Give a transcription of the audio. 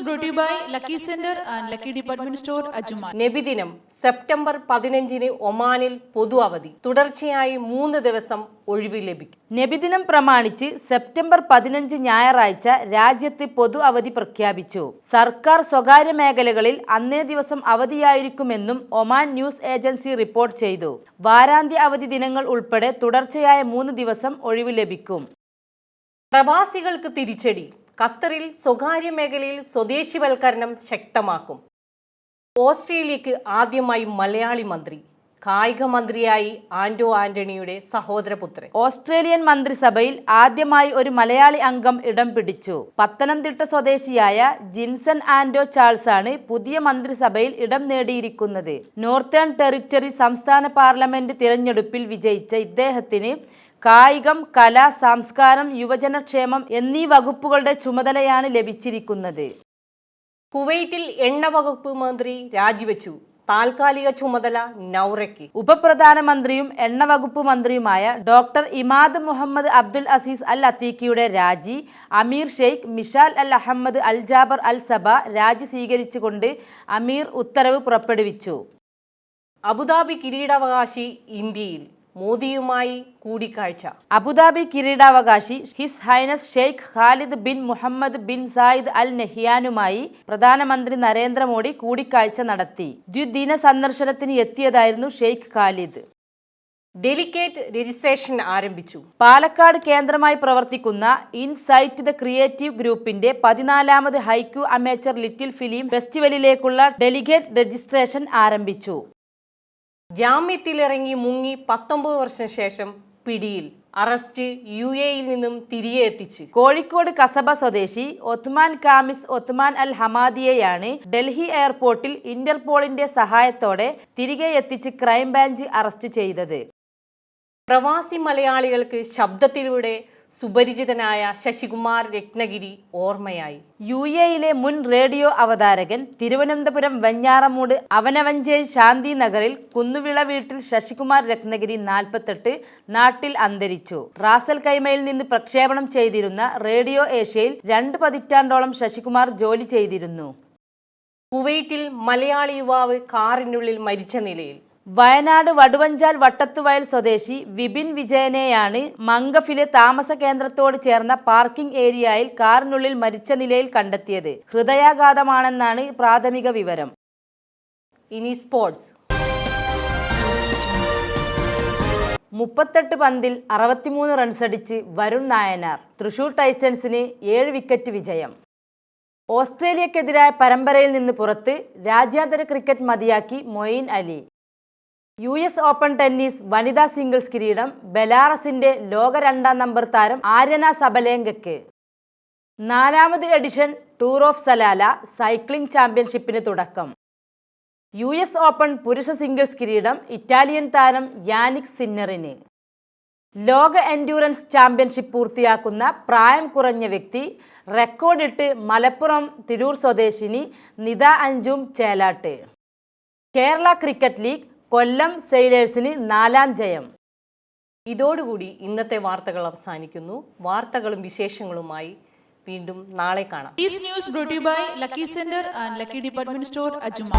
News by lucky centre and lucky department store Ajuman. Nabidinam September പതിനഞ്ചിന് ഒമാനിൽ പൊതു അവധി. തുടർച്ചയായി മൂന്ന് ദിവസം ഒഴിവ് ലഭിക്കും. നബിദിനം പ്രമാണിച്ച് സെപ്റ്റംബർ പതിനഞ്ച് ഞായറാഴ്ച രാജ്യത്ത് പൊതു അവധി പ്രഖ്യാപിച്ചു. സർക്കാർ സ്വകാര്യ മേഖലകളിൽ അന്നേ ദിവസം അവധിയായിരിക്കുമെന്നും ഒമാൻ ന്യൂസ് ഏജൻസി റിപ്പോർട്ട് ചെയ്തു. വാരാന്ത്യ അവധി ദിനങ്ങൾ ഉൾപ്പെടെ തുടർച്ചയായ മൂന്ന് ദിവസം ഒഴിവ് ലഭിക്കും. പ്രവാസികൾക്ക് തിരിച്ചടി. ഖത്തറിൽ സ്വകാര്യ മേഖലയിൽ സ്വദേശിവൽക്കരണം ശക്തമാക്കും. ഓസ്ട്രേലിയക്ക് ആദ്യമായി മലയാളി മന്ത്രി കായിക മന്ത്രിയായി ആന്റോ ആന്റണിയുടെ സഹോദരപുത്രൻ. ഓസ്ട്രേലിയൻ മന്ത്രിസഭയിൽ ആദ്യമായി ഒരു മലയാളി അംഗം ഇടം പിടിച്ചു. പത്തനംതിട്ട സ്വദേശിയായ ജിൻസൺ ആന്റോ ചാൾസ് ആണ് പുതിയ മന്ത്രിസഭയിൽ ഇടം നേടിയിരിക്കുന്നത്. നോർത്തേൺ ടെറിറ്ററി സംസ്ഥാന പാർലമെന്റ് തിരഞ്ഞെടുപ്പിൽ വിജയിച്ച ഇദ്ദേഹത്തിന് കായികം കല സംസ്കാരം യുവജനക്ഷേമം എന്നീ വകുപ്പുകളുടെ ചുമതലയാണ് ലഭിച്ചിരിക്കുന്നത്. കുവൈറ്റിൽ എണ്ണ വകുപ്പ് മന്ത്രി രാജിവെച്ചു. താൽക്കാലിക ചുമതല നൗറയ്ക്ക്. ഉപപ്രധാനമന്ത്രിയും എണ്ണ വകുപ്പ് മന്ത്രിയുമായ doctor Imad Muhammad Abdul Aziz al അത്തീക്കിയുടെ രാജി Amir Sheikh Mishal al Ahmad al Jaber al Sabah രാജി സ്വീകരിച്ചുകൊണ്ട് അമീർ ഉത്തരവ് പുറപ്പെടുവിച്ചു. അബുദാബി കിരീടാവകാശി ഇന്ത്യയിൽ. മോദിയുമായി കൂടിക്കാഴ്ച. അബുദാബി കിരീടാവകാശി his highness Sheikh Khalid bin Muhammad bin Zayed Al നെഹിയാനുമായി പ്രധാനമന്ത്രി നരേന്ദ്രമോദി കൂടിക്കാഴ്ച നടത്തി. ദ്വിദിന സന്ദർശനത്തിന് എത്തിയതായിരുന്നു ഷെയ്ഖ് ഖാലിദ്. ഡെലിക്കേറ്റ് രജിസ്ട്രേഷൻ ആരംഭിച്ചു. പാലക്കാട് കേന്ദ്രമായി പ്രവർത്തിക്കുന്ന ഇൻസൈറ്റ് ദ ക്രിയേറ്റീവ് ഗ്രൂപ്പിന്റെ പതിനാലാമത് ഹൈക്യു അമേച്ചർ ലിറ്റിൽ ഫിലിം ഫെസ്റ്റിവലിലേക്കുള്ള ഡെലിഗേറ്റ് രജിസ്ട്രേഷൻ ആരംഭിച്ചു. ജാമ്യത്തിലിറങ്ങി മുങ്ങി പത്തൊമ്പത് വർഷം ശേഷം പിടിയിൽ അറസ്റ്റ് യു എയിൽ നിന്നും തിരികെ എത്തിച്ച്. കോഴിക്കോട് കസബ സ്വദേശി ഒത്മാൻ കാമിസ് ഒത്മാൻ അൽ ഹമാദിയെയാണ് ഡൽഹി എയർപോർട്ടിൽ ഇന്റർപോളിന്റെ സഹായത്തോടെ തിരികെ എത്തിച്ച് ക്രൈംബ്രാഞ്ച് അറസ്റ്റ് ചെയ്തത്. പ്രവാസി മലയാളികൾക്ക് ശബ്ദത്തിലൂടെ സുപരിചിതനായ ശശികുമാർ രത്നഗിരി ഓർമ്മയായി. യു എയിലെ മുൻ റേഡിയോ അവതാരകൻ തിരുവനന്തപുരം വെഞ്ഞാറമൂട് അവനവഞ്ചേരി ശാന്തി നഗറിൽ കുന്നുവിള വീട്ടിൽ ശശികുമാർ രത്നഗിരി നാൽപ്പത്തെട്ട് നാട്ടിൽ അന്തരിച്ചു. റാസൽ കൈമയിൽ നിന്ന് പ്രക്ഷേപണം ചെയ്തിരുന്ന റേഡിയോ ഏഷ്യയിൽ രണ്ട് പതിറ്റാണ്ടോളം ശശികുമാർ ജോലി ചെയ്തിരുന്നു. കുവൈറ്റിൽ മലയാളി യുവാവ് കാറിനുള്ളിൽ മരിച്ച നിലയിൽ വയനാട് വടുവഞ്ചാൽ വട്ടത്തുവയൽ സ്വദേശി വിപിൻ വിജയനെയാണ് മംഗഫിലെ താമസ കേന്ദ്രത്തോട് ചേർന്ന പാർക്കിംഗ് ഏരിയയിൽ കാറിനുള്ളിൽ മരിച്ച നിലയിൽ കണ്ടെത്തിയത്. ഹൃദയാഘാതമാണെന്നാണ് പ്രാഥമിക വിവരം. ഇനി സ്പോർട്സ്. മുപ്പത്തെട്ട് പന്തിൽ അറുപത്തിമൂന്ന് റൺസടിച്ച് വരുൺ നായനാർ. തൃശൂർ ടൈറ്റൻസിന് ഏഴ് വിക്കറ്റ് വിജയം. ഓസ്ട്രേലിയക്കെതിരായ പരമ്പരയിൽ നിന്ന് പുറത്ത് രാജ്യാന്തര ക്രിക്കറ്റ് മതിയാക്കി Moeen Ali. U S Open tennis വനിതാ സിംഗിൾസ് കിരീടം ബെലാറസിന്റെ ലോക രണ്ടാം നമ്പർ താരം ആര്യന സബലേങ്കയ്ക്ക്. നാലാമത് edition Tour of Salalah cycling ചാമ്പ്യൻഷിപ്പിന് തുടക്കം. യു എസ് ഓപ്പൺ പുരുഷ സിംഗിൾസ് കിരീടം ഇറ്റാലിയൻ താരം യാനിക് സിന്നറിന്. ലോക എൻഡ്യൂറൻസ് ചാമ്പ്യൻഷിപ്പ് പൂർത്തിയാക്കുന്ന പ്രായം കുറഞ്ഞ വ്യക്തി റെക്കോർഡിട്ട് മലപ്പുറം തിരൂർ സ്വദേശിനി നിത അഞ്ചും ചേലാട്ട്. കേരള ക്രിക്കറ്റ് ലീഗ് കൊല്ലം സെയിലേഴ്സിന് നാലാം ജയം. ഇതോടുകൂടി ഇന്നത്തെ വാർത്തകൾ അവസാനിക്കുന്നു. വാർത്തകളും വിശേഷങ്ങളുമായി വീണ്ടും നാളെ കാണാം. News by lucky centre and department store അജുമാ